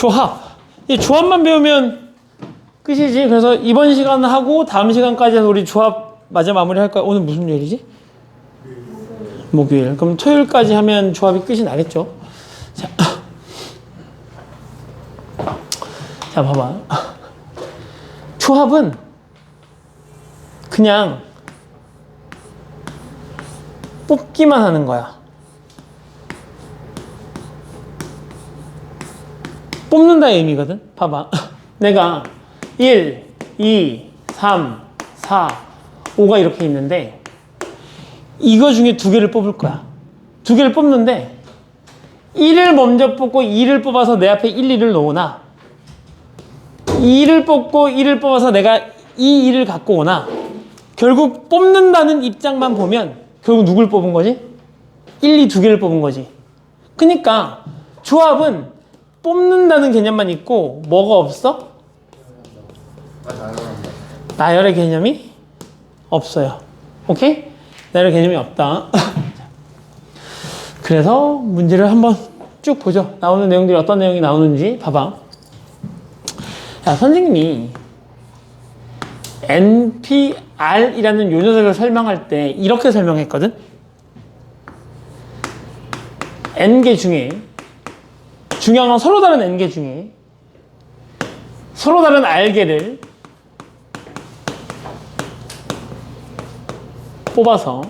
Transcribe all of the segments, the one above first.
조합. 이 조합만 배우면 끝이지. 그래서 이번 시간 하고 다음 시간까지 해서 우리 조합 마저 마무리할 거야. 오늘 무슨 요일이지? 목요일. 그럼 토요일까지 하면 조합이 끝이 나겠죠. 자, 자 봐봐. 조합은 그냥 뽑기만 하는 거야. 뽑는다의 의미거든. 봐봐. 내가 1, 2, 3, 4, 5가 이렇게 있는데 이거 중에 두 개를 뽑을 거야. 두 개를 뽑는데 1을 먼저 뽑고 2를 뽑아서 내 앞에 1, 2를 놓으나 2를 뽑고 1을 뽑아서 내가 이 2를 갖고 오나 결국 뽑는다는 입장만 보면 결국 누굴 뽑은 거지? 1, 2 두 개를 뽑은 거지. 그러니까 조합은 뽑는다는 개념만 있고 뭐가 없어? 나열의 개념이 없어요. 오케이? 나열의 개념이 없다. 그래서 문제를 한번 쭉 보죠. 나오는 내용들이 어떤 내용이 나오는지 봐봐. 야, 선생님이 NPR이라는 요 녀석을 설명할 때 이렇게 설명했거든? N개 중에 중요한 건 서로 다른 N개 중에 서로 다른 R개를 뽑아서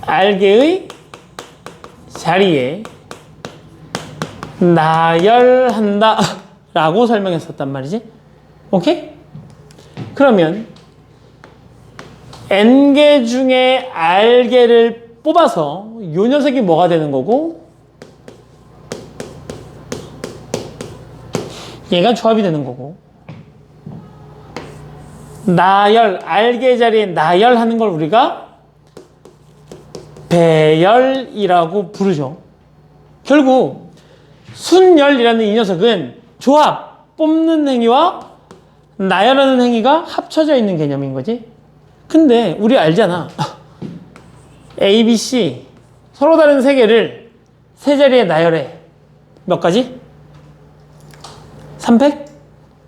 R개의 자리에 나열한다 라고 설명했었단 말이지 오케이? 그러면 N개 중에 R개를 뽑아서 요 녀석이 뭐가 되는 거고 얘가 조합이 되는 거고 나열 알개 자리에 나열하는 걸 우리가 배열이라고 부르죠. 결국 순열이라는 이 녀석은 조합 뽑는 행위와 나열하는 행위가 합쳐져 있는 개념인 거지. 근데 우리 알잖아. A, B, C 서로 다른 세 개를 세 자리에 나열해. 몇 가지? 3팩?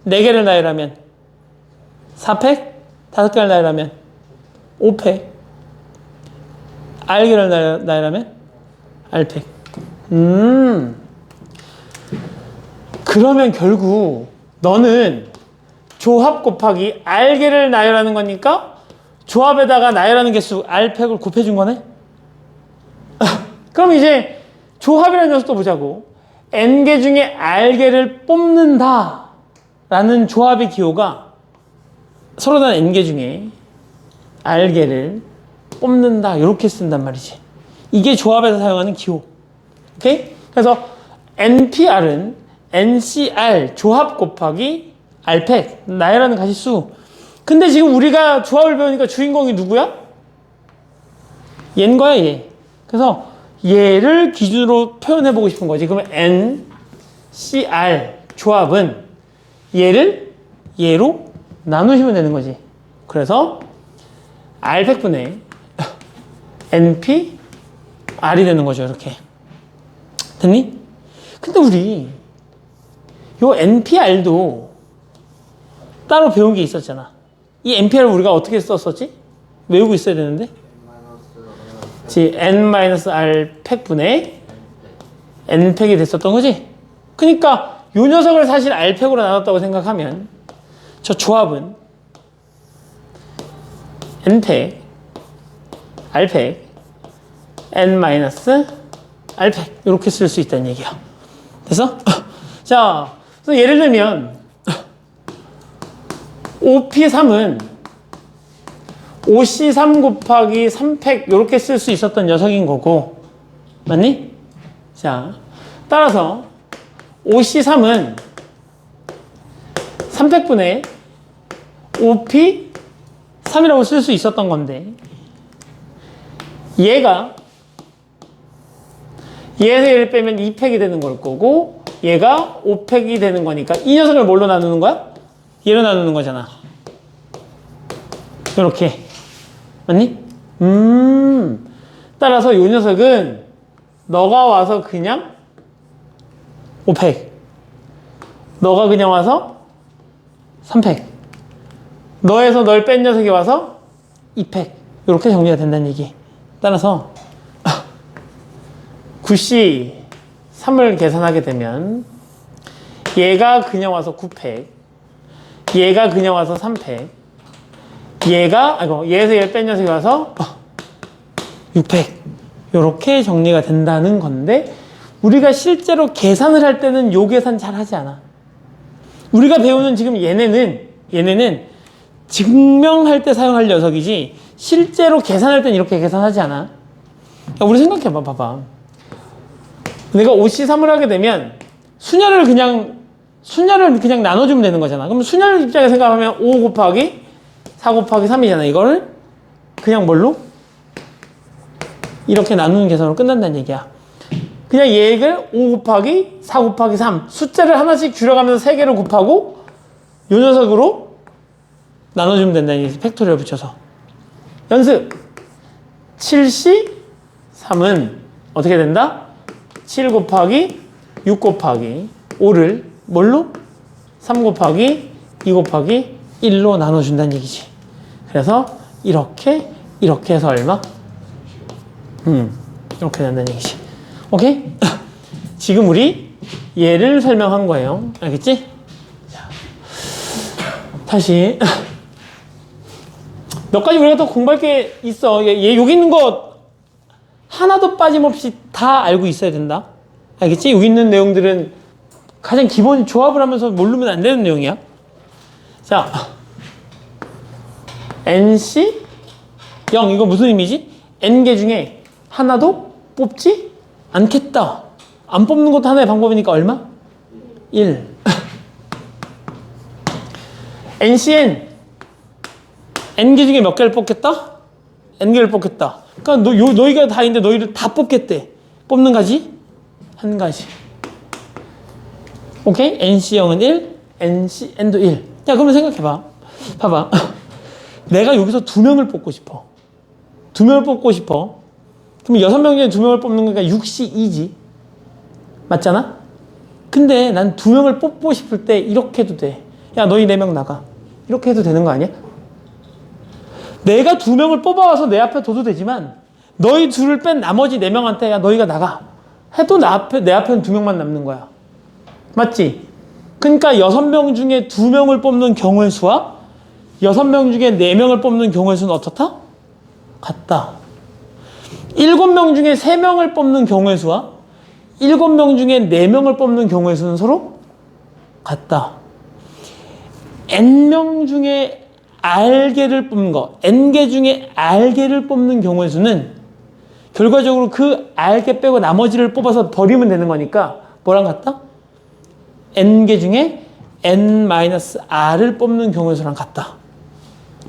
4개를 나열하면 4팩? 5개를 나열하면 5팩 R개를 나열, 나열하면 R팩 음 그러면 결국 너는 조합 곱하기 R개를 나열하는 거니까 조합에다가 나열하는 개수 R팩을 곱해준 거네? 그럼 이제 조합이라는 녀석도 보자고 n개 중에 r개를 뽑는다 라는 조합의 기호가 서로 다른 n개 중에 r개를 뽑는다 이렇게 쓴단 말이지 이게 조합에서 사용하는 기호 오케이? 그래서 npr은 ncr 조합 곱하기 r팩 나열하는 가시수 근데 지금 우리가 조합을 배우니까 주인공이 누구야? 얘인 거야 얘 그래서 얘를 기준으로 표현해 보고 싶은 거지. 그러면 N, CR 조합은 얘를 얘로 나누시면 되는 거지. 그래서 R팩분의 NP, R이 되는 거죠. 이렇게. 됐니? 근데 우리 요 NPR도 따로 배운 게 있었잖아. 이 NPR을 우리가 어떻게 썼었지? 외우고 있어야 되는데. 지 n-r 팩분의 n 팩이 됐었던 거지. 그러니까 요 녀석을 사실 r 팩으로 나눴다고 생각하면 저 조합은 n 팩, r 팩, n r 팩 이렇게 쓸 수 있다는 얘기야. 그래서 자, 그래서 예를 들면 OP3은 5C3 곱하기 3팩 이렇게 쓸 수 있었던 녀석인 거고 맞니? 자 따라서 5C3은 3팩분의 5P3이라고 쓸 수 있었던 건데 얘가 얘를 빼면 2팩이 되는 걸 거고 얘가 5팩이 되는 거니까 이 녀석을 뭘로 나누는 거야? 얘로 나누는 거잖아 이렇게 맞니? 음. 따라서 이 녀석은 너가 와서 그냥 5팩. 너가 그냥 와서 3팩. 너에서 널 뺀 녀석이 와서 2팩. 이렇게 정리가 된다는 얘기. 따라서 9C 3을 계산하게 되면 얘가 그냥 와서 9팩. 얘가 그냥 와서 3팩. 얘가 아이고 얘에서 얘 뺀 녀석이 와서 6팩. 이렇게 정리가 된다는 건데 우리가 실제로 계산을 할 때는 요 계산 잘 하지 않아. 우리가 배우는 지금 얘네는 얘네는 증명할 때 사용할 녀석이지 실제로 계산할 땐 이렇게 계산하지 않아. 야, 우리 생각해봐, 봐봐. 내가 5C3을 하게 되면 수녀를 그냥 수녀를 그냥 나눠주면 되는 거잖아. 그럼 수녀 입장에 생각하면 5 곱하기 4 곱하기 3이잖아. 이거를 그냥 뭘로? 이렇게 나누는 계산으로 끝난다는 얘기야. 그냥 얘를 5 곱하기 4 곱하기 3 숫자를 하나씩 줄여가면서 3개를 곱하고 요 녀석으로 나눠주면 된다는 얘기 팩토리얼 붙여서 연습 7C 3은 어떻게 된다? 7 곱하기 6 곱하기 5를 뭘로? 3 곱하기 2 곱하기 1로 나눠준다는 얘기지 그래서 이렇게 이렇게 해서 얼마? 음 이렇게 된다는 얘기지 오케이? 지금 우리 얘를 설명한 거예요 알겠지? 자, 다시 몇 가지 우리가 더 공부할 게 있어. 얘, 얘 여기 있는 거 하나도 빠짐없이 다 알고 있어야 된다. 알겠지? 여기 있는 내용들은 가장 기본 조합을 하면서 모르면 안 되는 내용이야. 자, NC 0 이거 무슨 의미지? N개 중에 하나도 뽑지 않겠다. 안 뽑는 것도 하나의 방법이니까 얼마? 1. NCN N개 중에 몇 개를 뽑겠다? N개를 뽑겠다. 그러니까 너, 요, 너희가 다 있는데 너희를 다 뽑겠대. 뽑는 가지? 한 가지. 오케이? NC0은 1, NC, N도 1. 야, 그러면 생각해봐. 봐봐. 내가 여기서 두 명을 뽑고 싶어. 두 명을 뽑고 싶어. 그럼 여섯 명 중에 두 명을 뽑는 거니까 6시 2지. 맞잖아? 근데 난 두 명을 뽑고 싶을 때 이렇게 해도 돼. 야, 너희 네 명 나가. 이렇게 해도 되는 거 아니야? 내가 두 명을 뽑아와서 내 앞에 둬도 되지만 너희 둘을 뺀 나머지 네 명한테 야 너희가 나가 해도 나 앞에 내 앞에는 두 명만 남는 거야 맞지? 그러니까 여섯 명 중에 두 명을 뽑는 경우의 수와 여섯 명 중에 네 명을 뽑는 경우의 수는 어떻다? 같다 일곱 명 중에 세 명을 뽑는 경우의 수와 일곱 명 중에 네 명을 뽑는 경우의 수는 서로 같다 n명 중에 R개를 뽑는 거, N개 중에 R개를 뽑는 경우의 수는 결과적으로 그 R개 빼고 나머지를 뽑아서 버리면 되는 거니까 뭐랑 같다? N개 중에 N-R을 뽑는 경우의 수랑 같다.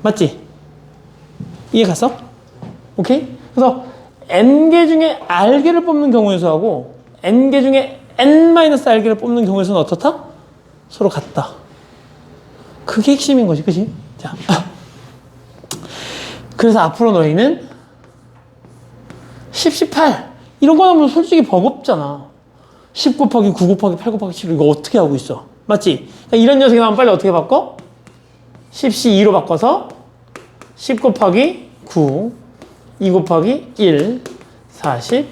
맞지? 이해 갔어? 오케이? 그래서 N개 중에 R개를 뽑는 경우의 수하고 N개 중에 N-R개를 뽑는 경우의 수는 어떻다? 서로 같다. 그게 핵심인 거지, 그지? 자. 그래서 앞으로 너희는 10, 18. 이런 거는 뭐 솔직히 버겁잖아. 10 곱하기 9 곱하기 8 곱하기 7 이거 어떻게 하고 있어? 맞지? 그러니까 이런 녀석이 나오면 빨리 어떻게 바꿔? 10C 2로 바꿔서 10 곱하기 9, 2 곱하기 1, 40,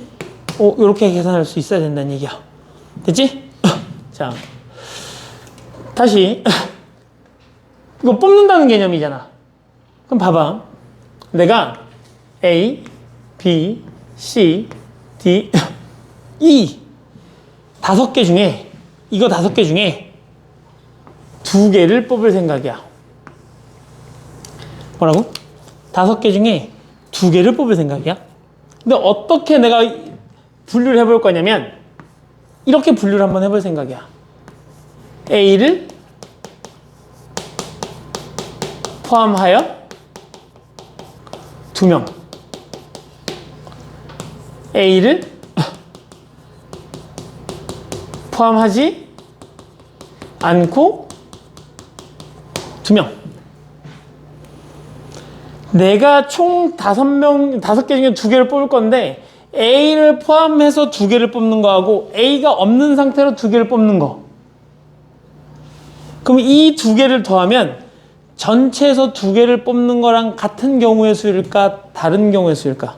5 이렇게 계산할 수 있어야 된다는 얘기야. 됐지? 자, 다시 이거 뽑는다는 개념이잖아. 그럼 봐봐. 내가 A, B, C, D, E 다섯 개 중에 이거 다섯 개 중에 두 개를 뽑을 생각이야. 뭐라고? 다섯 개 중에 두 개를 뽑을 생각이야. 근데 어떻게 내가 분류를 해볼 거냐면 이렇게 분류를 한번 해볼 생각이야. A를 포함하여 두 명. A를 포함하지 않고 두 명. 내가 총 다섯 명, 다섯 개 중에 두 개를 뽑을 건데 A를 포함해서 두 개를 뽑는 거하고 A가 없는 상태로 두 개를 뽑는 거. 그럼 이 두 개를 더하면 전체에서 두 개를 뽑는 거랑 같은 경우의 수일까? 다른 경우의 수일까?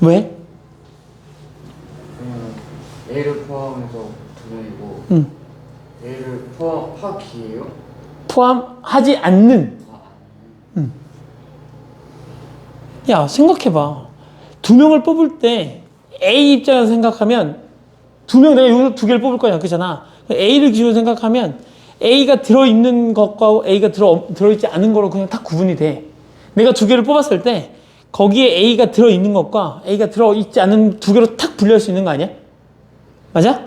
왜? A를 포함해서 두 명이고 응. A를 포함하기예요? 포함하지 않는. 음. 야, 생각해봐. 두 명을 뽑을 때 A 입장에서 생각하면 두 명 내가 여기서 두 개를 뽑을 거냐, 그잖아. A를 기준으로 생각하면 A가 들어 있는 것과 A가 들어, 들어 있지 않은 거로 그냥 딱 구분이 돼. 내가 두 개를 뽑았을 때 거기에 A가 들어 있는 것과 A가 들어 있지 않은 두 개로 탁 분리할 수 있는 거 아니야? 맞아?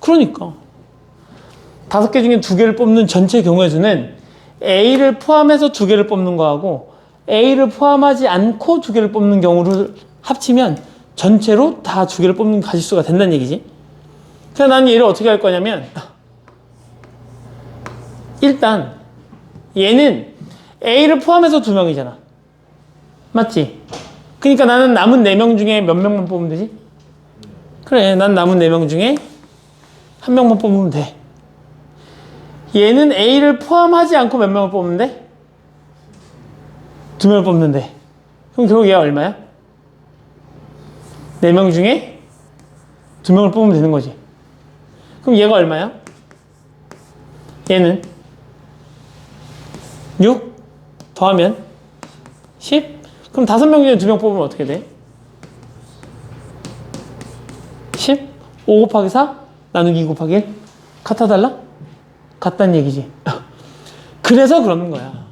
그러니까. 다섯 개 중에 두 개를 뽑는 전체 경우의 수는 A를 포함해서 두 개를 뽑는 거하고 A를 포함하지 않고 두 개를 뽑는 경우를 합치면 전체로 다 두 개를 뽑는 가지수가 된다는 얘기지. 그래서 나는 얘를 어떻게 할 거냐면 일단 얘는 A를 포함해서 두 명이잖아. 맞지? 그러니까 나는 남은 네 명 중에 몇 명만 뽑으면 되지? 그래, 난 남은 네 명 중에 한 명만 뽑으면 돼. 얘는 A를 포함하지 않고 몇 명을 뽑는데? 두 명을 뽑는데. 그럼 결국 얘가 얼마야? 네 명 중에 두 명을 뽑으면 되는 거지. 그럼 얘가 얼마야? 얘는 6 더하면 10? 그럼 다섯 명 중에 두 명 뽑으면 어떻게 돼? 10? 5 곱하기 4? 나누기 2 곱하기 1? 같아 달라? 같다는 얘기지. 그래서 그러는 거야.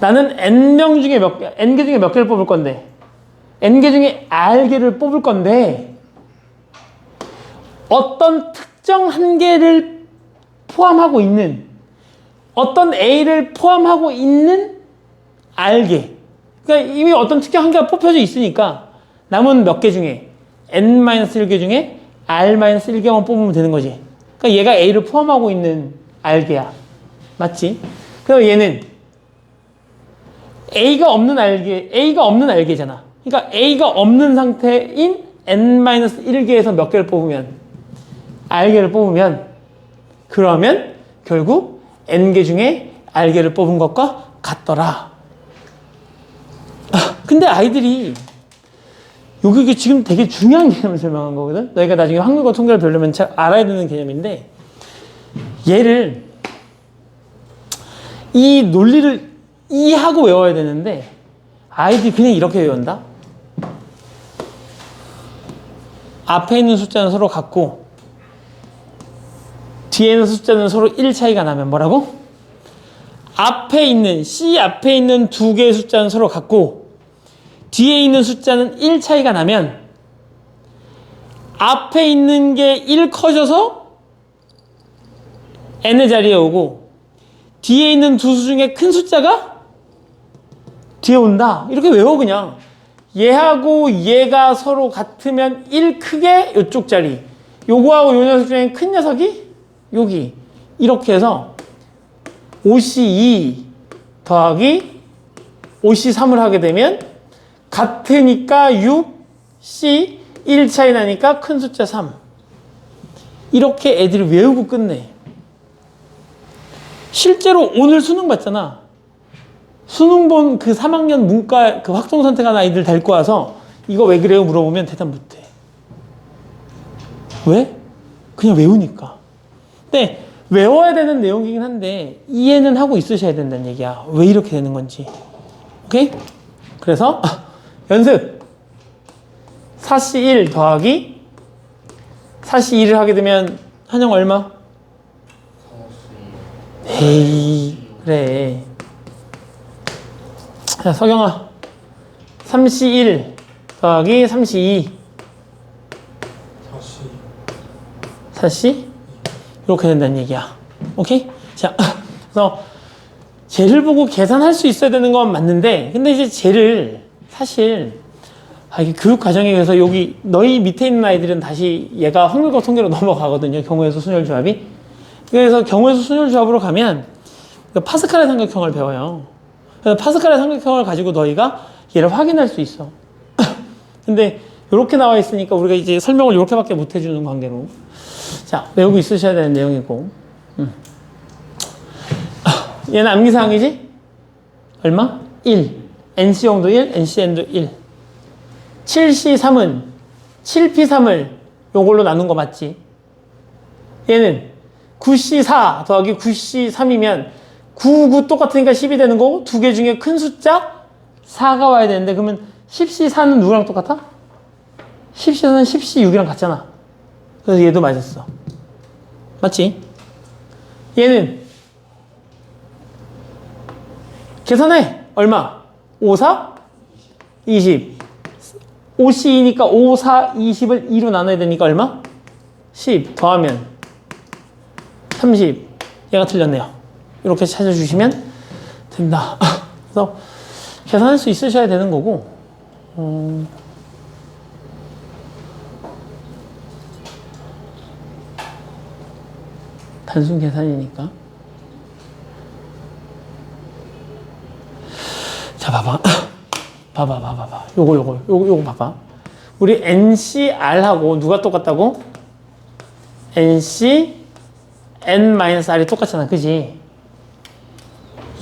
나는 n명 중에 몇 개, n개 중에 몇 개를 뽑을 건데, n개 중에 r개를 뽑을 건데, 어떤 특정 한 개를 포함하고 있는, 어떤 a를 포함하고 있는 r개. 그러니까 이미 어떤 특정 한 개가 뽑혀져 있으니까, 남은 몇 개 중에, n-1개 중에 r-1개만 뽑으면 되는 거지. 그러니까 얘가 A를 포함하고 있는 알개야. 맞지? 그럼 얘는 A가 없는 알개, A가 없는 알개잖아. 그러니까 A가 없는 상태인 N-1개에서 몇 개를 뽑으면, 알개를 뽑으면, 그러면 결국 N개 중에 알개를 뽑은 것과 같더라. 아, 근데 아이들이 이게 지금 되게 중요한 개념을 설명한 거거든. 너희가 나중에 한국어 통계를 배우려면 잘 알아야 되는 개념인데 얘를 이 논리를 이해하고 외워야 되는데 아이들이 그냥 이렇게 외운다. 앞에 있는 숫자는 서로 같고 뒤에 있는 숫자는 서로 1 차이가 나면 뭐라고? 앞에 있는 C 앞에 있는 두 개의 숫자는 서로 같고 뒤에 있는 숫자는 1 차이가 나면 앞에 있는 게 1 커져서 n의 자리에 오고 뒤에 있는 두 수 중에 큰 숫자가 뒤에 온다. 이렇게 외워 그냥. 얘하고 얘가 서로 같으면 1 크게 이쪽 자리. 요거하고 요 녀석 중에 큰 녀석이 여기. 이렇게 해서 5C2 더하기 5C3을 하게 되면 같으니까 6, C, 1 차이 나니까 큰 숫자 3. 이렇게 애들이 외우고 끝내. 실제로 오늘 수능 봤잖아. 수능 본 그 3학년 문과 그 확정 선택한 아이들 데리고 와서 이거 왜 그래요? 물어보면 대답 못 해. 왜? 그냥 외우니까. 근데 외워야 되는 내용이긴 한데 이해는 하고 있으셔야 된다는 얘기야. 왜 이렇게 되는 건지. 오케이? 그래서 연습. 4C 1 더하기 4C 2를 하게 되면 한영 얼마? 에이 그래. 자 서경아. 3C 1 더하기 3C 2 4C 이렇게 된다는 얘기야. 오케이? 자 그래서 쟤를 보고 계산할 수 있어야 되는 건 맞는데 근데 이제 쟤를 사실 아, 이게 교육 과정에 의해서 여기 너희 밑에 있는 아이들은 다시 얘가 확률과 통계로 넘어가거든요 경우에서 순열 조합이 그래서 경우에서 순열 조합으로 가면 그 파스칼의 삼각형을 배워요 파스칼의 삼각형을 가지고 너희가 얘를 확인할 수 있어. 근데 이렇게 나와 있으니까 우리가 이제 설명을 이렇게밖에 못 해주는 관계로. 자, 외우고 있으셔야 되는 내용이고. 음. 얘는 암기사항이지? 얼마? 1. NC형도 1, NCN도 1. 7C3은 7P3을 요걸로 나눈 거 맞지? 얘는 9C4 더하기 9C3이면 9, 9 똑같으니까 10이 되는 거고 두 개 중에 큰 숫자 4가 와야 되는데 그러면 10C4는 누구랑 똑같아? 10C4는 10C6이랑 같잖아. 그래서 얘도 맞았어. 맞지? 얘는 계산해. 얼마? 5, 4? 20. 5C이니까 5, 4, 20을 2로 나눠야 되니까 얼마? 10 더하면 30. 얘가 틀렸네요. 이렇게 찾아주시면 됩니다. 그래서 계산할 수 있으셔야 되는 거고, 음, 단순 계산이니까. 자, 봐봐. 봐 봐, 봐 봐, 봐 봐. 요거, 요거, 요거, 요거 봐봐. 우리 NCR하고 누가 똑같다고? NC N-R이 똑같잖아. 그지?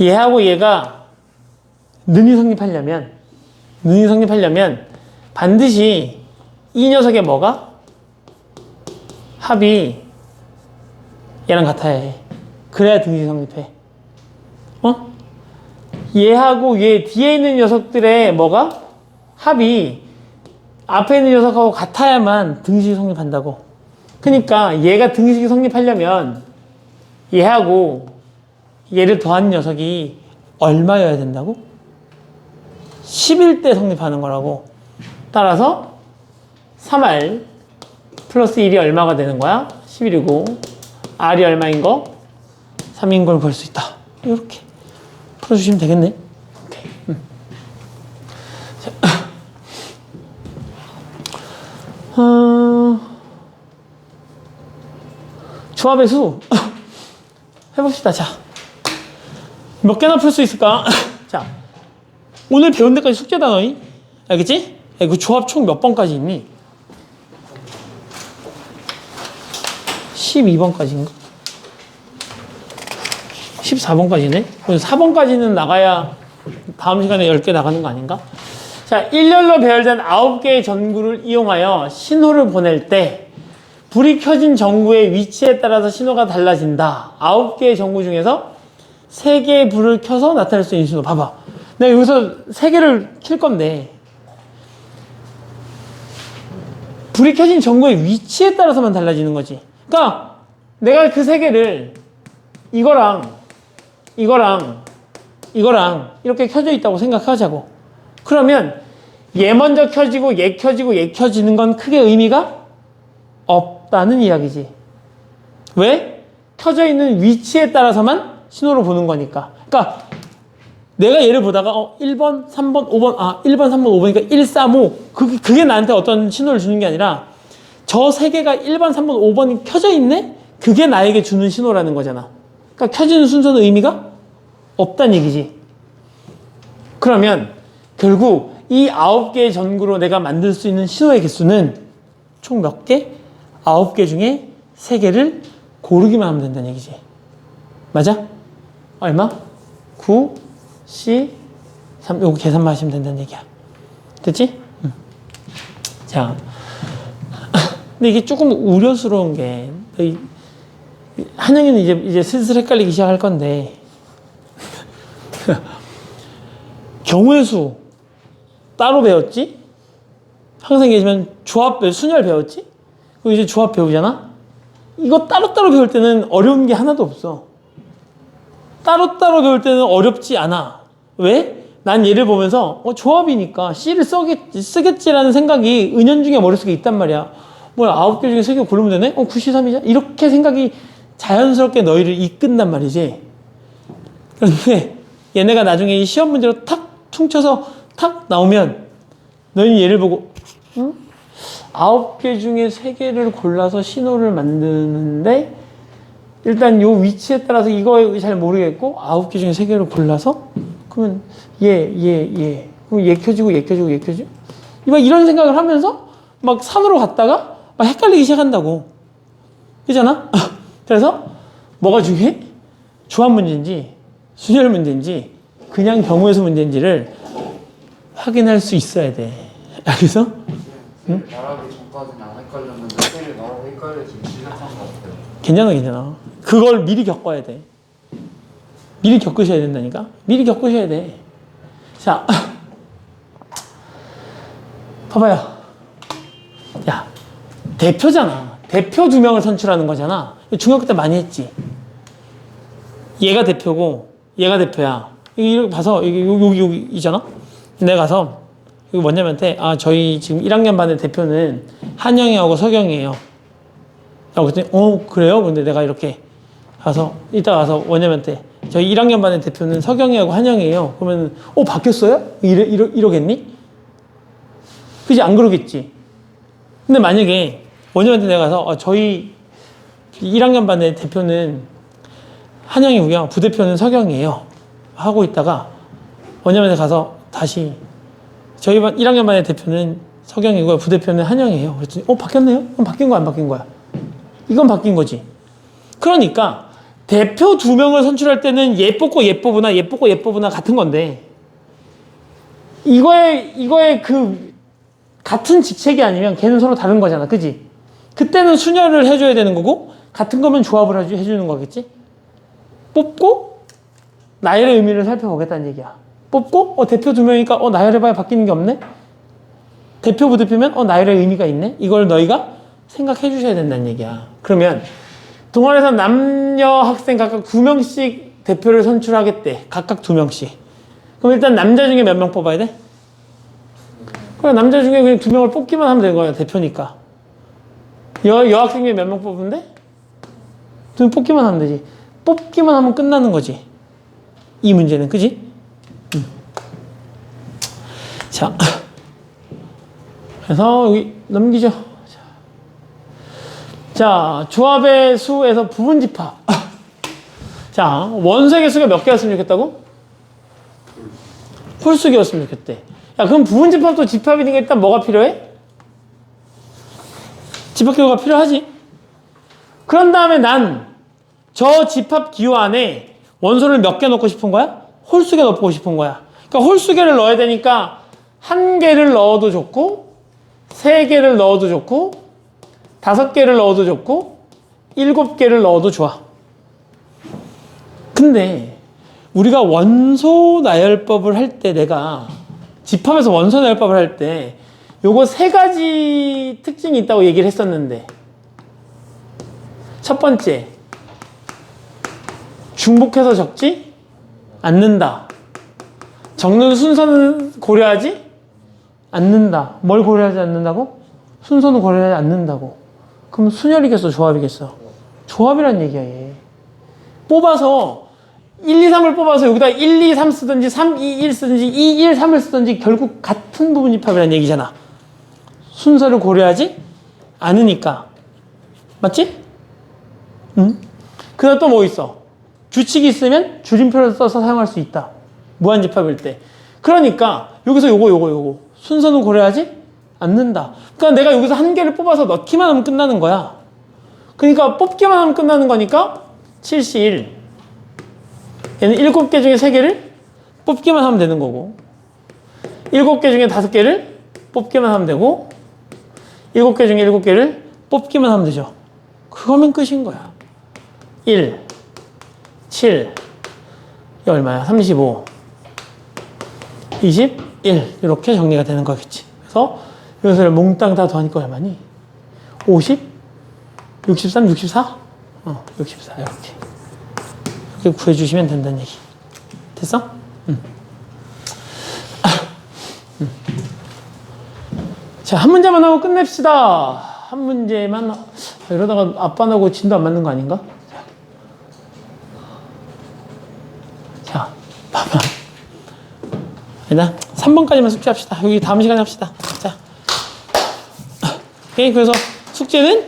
얘하고 얘가 능이 성립하려면, 능이 성립하려면 반드시 이 녀석의 뭐가? 합이 얘랑 같아야 해. 그래야 등식이 성립해. 어? 얘하고 얘 뒤에 있는 녀석들의 뭐가? 합이 앞에 있는 녀석하고 같아야만 등식이 성립한다고. 그러니까 얘가 등식이 성립하려면 얘하고 얘를 더한 녀석이 얼마여야 된다고? 11대 성립하는 거라고. 따라서 3R 플러스 1이 얼마가 되는 거야? 11이고 R이 얼마인 거? 3인 걸 볼 수 있다. 이렇게 풀어주시면 되겠네. 음. 자, 어, 조합의 수 해봅시다. 자, 몇 개나 풀 수 있을까? 자, 오늘 배운 데까지 숙제다 너희. 알겠지? 야, 그 조합 총 몇 번까지 있니? 12번까지인가? 14번까지네? 그래서 4번까지는 나가야 다음 시간에 10개 나가는 거 아닌가? 자, 일렬로 배열된 9개의 전구를 이용하여 신호를 보낼 때 불이 켜진 전구의 위치에 따라서 신호가 달라진다. 9개의 전구 중에서 3개의 불을 켜서 나타낼 수 있는 신호. 봐봐. 내가 여기서 3개를 킬 건데 불이 켜진 전구의 위치에 따라서만 달라지는 거지. 그러니까 내가 그세 개를 이거랑 이거랑 이거랑 이렇게 켜져 있다고 생각하자고. 그러면 얘 먼저 켜지고 얘 켜지고 얘 켜지는 건 크게 의미가 없다는 이야기지. 왜? 켜져 있는 위치에 따라서만 신호를 보는 거니까. 그러니까 내가 얘를 보다가 어 1번, 3번, 5번, 아 1번, 3번, 5번이니까 1, 3, 5 그게, 그게 나한테 어떤 신호를 주는 게 아니라 저 세 개가 1번, 3번, 5번이 켜져 있네? 그게 나에게 주는 신호라는 거잖아. 그러니까 켜지는 순서는 의미가 없다는 얘기지. 그러면 결국 이 아홉 개의 전구로 내가 만들 수 있는 신호의 개수는 총 몇 개? 아홉 개 중에 세 개를 고르기만 하면 된다는 얘기지. 맞아? 얼마? 9, C, 3, 요거 계산만 하시면 된다는 얘기야. 됐지? 응. 자. 근데 이게 조금 우려스러운 게, 이- 한영이는 이제, 이제 슬슬 헷갈리기 시작할 건데, 경우의 수 따로 배웠지? 항상 얘기하지만 조합, 배- 순열 배웠지? 그리고 이제 조합 배우잖아? 이거 따로따로 배울 때는 어려운 게 하나도 없어. 따로따로 배울 때는 어렵지 않아. 왜? 난 얘를 보면서 어, 조합이니까 C를 써겠지, 쓰겠지라는 생각이 은연중에 머릿속에 있단 말이야. 뭐야, 아홉 개 중에 세 개 고르면 되네? 어, 93이자? 이렇게 생각이 자연스럽게 너희를 이끈단 말이지. 그런데 얘네가 나중에 이 시험 문제로 탁 퉁쳐서 탁 나오면 너희는 얘를 보고 응? 아홉 개 중에 세 개를 골라서 신호를 만드는데 일단 요 위치에 따라서 이거 잘 모르겠고 아홉 개 중에 세 개를 골라서 그러면 얘, 얘, 얘. 그럼 얘 켜지고 얘 켜지고 얘 켜지고. 막 이런 생각을 하면서 막 산으로 갔다가 막 헷갈리기 시작한다고. 그잖아? 그래서 뭐가 중요해? 조합 문제인지 순열 문제인지 그냥 경우에서 문제인지를 확인할 수 있어야 돼. 알겠어? 응? 말하기 전까지는 안 헷갈렸는데 셀이 말하고 헷갈려지기 시작한 것 같아요. 괜찮아, 괜찮아. 그걸 미리 겪어야 돼. 미리 겪으셔야 된다니까? 미리 겪으셔야 돼. 자, 봐봐요. 야, 대표잖아. 대표 두 명을 선출하는 거잖아. 중학교 때 많이 했지. 얘가 대표고, 얘가 대표야. 이렇게 봐서, 여기, 여기, 여기, 있잖아? 내가 가서, 여기 뭐냐면한테, 아, 저희 지금 1학년 반의 대표는 한영이하고 서경이에요. 라고 그랬더니 어 그래요? 근데 내가 이렇게 가서 이따 가서 원장한테 저희 1학년 반의 대표는 서경이하고 한영이에요. 그러면 어 바뀌었어요? 이러, 이러, 이러겠니? 그지 안 그러겠지. 근데 만약에 원장한테 내가 가서 어, 저희 1학년 반의 대표는 한영이고요. 부대표는 서경이에요. 하고 있다가 원장한테 가서 다시 저희 반 1학년 반의 대표는 서경이고요. 부대표는 한영이에요. 그랬더니 어 바뀌었네요? 그럼 바뀐 거야 안 바뀐 거야? 이건 바뀐 거지. 그러니까 대표 두 명을 선출할 때는 얘 뽑고 얘 뽑으나 얘 뽑고 얘 뽑으나 같은 건데 이거에 이거에 그 같은 직책이 아니면 걔는 서로 다른 거잖아, 그지? 그때는 순혈을 해줘야 되는 거고 같은 거면 조합을 해주- 해주는 거겠지? 뽑고 나열의 의미를 살펴보겠다는 얘기야. 뽑고 어 대표 두 명이니까 어 나열해봐야 바뀌는 게 없네. 대표 부대표면 어 나열의 의미가 있네. 이걸 너희가 생각해 주셔야 된다는 얘기야. 그러면 동아리에서 남녀 학생 각각 두 명씩 대표를 선출하겠대. 각각 두 명씩. 그럼 일단 남자 중에 몇 명 뽑아야 돼? 그럼 남자 중에 그냥 두 명을 뽑기만 하면 되는 거야. 대표니까. 여, 여학생 중에 몇 명 뽑는데? 두 명 뽑기만 하면 되지. 뽑기만 하면 끝나는 거지. 이 문제는. 그지? 음. 자. 그래서 여기 넘기죠. 자, 자, 조합의 수에서 부분 집합. 자, 원색의 수가 몇 개였으면 좋겠다고? 홀수 개였으면 좋겠대. 야, 그럼 부분 집합도 집합이니까 일단 뭐가 필요해? 집합 기호가 필요하지. 그런 다음에 난 저 집합 기호 안에 원소를 몇 개 넣고 싶은 거야? 홀수 개 넣고 싶은 거야. 그러니까 홀수 개를 넣어야 되니까 한 개를 넣어도 좋고 세 개를 넣어도 좋고 다섯 개를 넣어도 좋고 일곱 개를 넣어도 좋아. 근데 우리가 원소 나열법을 할 때 내가 집합에서 원소 나열법을 할 때 요거 세 가지 특징이 있다고 얘기를 했었는데 첫 번째 중복해서 적지 않는다. 적는 순서는 고려하지 않는다. 뭘 고려하지 않는다고? 순서는 고려하지 않는다고. 그럼 순열이겠어, 조합이겠어? 조합이란 얘기야, 얘. 뽑아서 1, 2, 3을 뽑아서 여기다 1, 2, 3 쓰든지 3, 2, 1 쓰든지 2, 1, 3을 쓰든지 결국 같은 부분 집합이란 얘기잖아. 순서를 고려하지 않으니까. 맞지? 응? 그 다음 또 뭐 있어? 규칙이 있으면 줄임표를 써서 사용할 수 있다. 무한집합일 때. 그러니까 여기서 요거 요거 요거 순서는 고려하지 않는다. 그러니까 내가 여기서 한 개를 뽑아서 넣기만 하면 끝나는 거야. 그러니까 뽑기만 하면 끝나는 거니까 7시 1. 얘는 7개 중에 3개를 뽑기만 하면 되는 거고 7개 중에 5개를 뽑기만 하면 되고 7개 중에 7개를 뽑기만 하면 되죠. 그거면 끝인 거야. 1, 7, 이 얼마야? 35, 21 이렇게 정리가 되는 거겠지. 그래서 이것을 몽땅 다 더하니까 얼마니? 50, 63, 64? 어, 64 이렇게. 이렇게 구해주시면 된다는 얘기. 됐어? 자, 한 문제만 하고 끝냅시다. 한 문제만. 하- 이러다가 아빠 나고 진도 안 맞는 거 아닌가? 자, 봐봐. 일단 3번까지만 숙제합시다. 여기 다음 시간에 합시다. 자. 오케이. 그래서 숙제는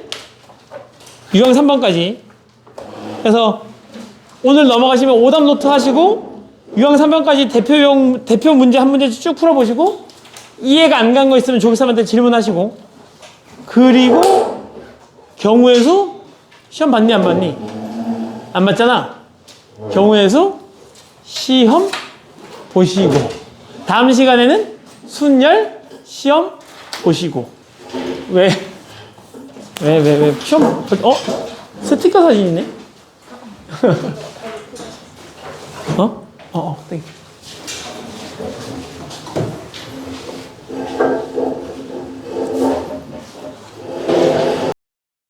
유형 3번까지. 그래서 오늘 넘어가시면 오답 노트 하시고 유형 3번까지 대표용 대표 문제 한 문제 쭉 풀어 보시고 이해가 안 간 거 있으면 조교사한테 질문하시고 그리고 경우의 수 시험 봤니 안 봤니? 안 봤잖아. 경우의 수 시험 보시고 다음 시간에는 순열 시험 보시고 왜? 왜, 왜, 왜? 시험, 어? 스티커 사진 있네? 어? 어, 어, 땡.